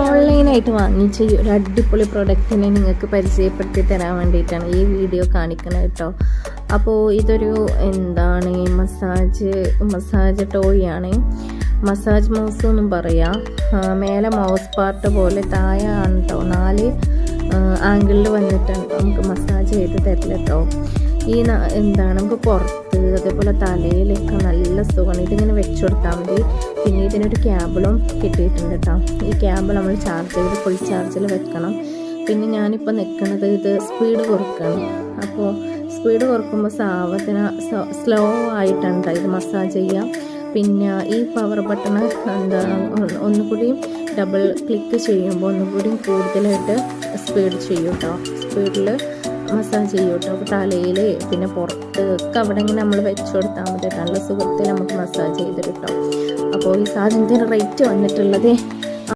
ഓൺലൈനായിട്ട് വാങ്ങിച്ച ഒരു അടിപൊളി പ്രൊഡക്റ്റിനെ നിങ്ങൾക്ക് പരിചയപ്പെടുത്തി തരാൻ വേണ്ടിയിട്ടാണ് ഈ വീഡിയോ കാണിക്കുന്നത് കേട്ടോ അപ്പോൾ ഇതൊരു എന്താണ് മസാജ് മസാജ് ടോയാണ് മസാജ് മൗസ് എന്നും പറയാം. മേലെ മൗസ് പാർട്ട് പോലെ താഴെ ആണ് കേട്ടോ നാല് ആംഗിളിൽ വന്നിട്ട് നമുക്ക് മസാജ് ചെയ്ത് തരില്ല കേട്ടോ ഈ എന്താണ് നമുക്ക് പുറത്ത് അതേപോലെ തലയിലൊക്കെ നല്ല സുഖമാണ്. ഇതിങ്ങനെ വെച്ച് കൊടുത്താൽ മതി. പിന്നെ ഇതിനൊരു ക്യാബിളും കിട്ടിയിട്ടുണ്ട് കേട്ടോ ഈ ക്യാബിൾ നമ്മൾ ചാർജ് ചെയ്ത് ഫുൾ ചാർജിൽ വെക്കണം. പിന്നെ ഞാനിപ്പോൾ നിൽക്കുന്നത് ഇത് സ്പീഡ് കുറക്കണം. അപ്പോൾ സ്പീഡ് കുറക്കുമ്പോൾ സാവത്തിന് സ്ലോ ആയിട്ടുണ്ട് ഇത് മസാജ് ചെയ്യാം. പിന്നെ ഈ പവർ ബട്ടൺ എന്താ ഒന്നുകൂടി ഡബിൾ ക്ലിക്ക് ചെയ്യുമ്പോൾ ഒന്നുകൂടി കൂടുതലായിട്ട് സ്പീഡ് ചെയ്യും കേട്ടോ സ്പീഡിൽ മസാജ് ചെയ്യും കേട്ടോ തലയിൽ പിന്നെ പുറത്ത് ഒക്കെ അവിടെ ഇങ്ങനെ നമ്മൾ വെച്ച് കൊടുത്താൽ മതി. നല്ല സുഖത്തിൽ നമുക്ക് മസാജ് ചെയ്തിട്ടോ അപ്പോൾ ഈ സാധനത്തിന്റെ റേറ്റ് വന്നിട്ടുള്ളത്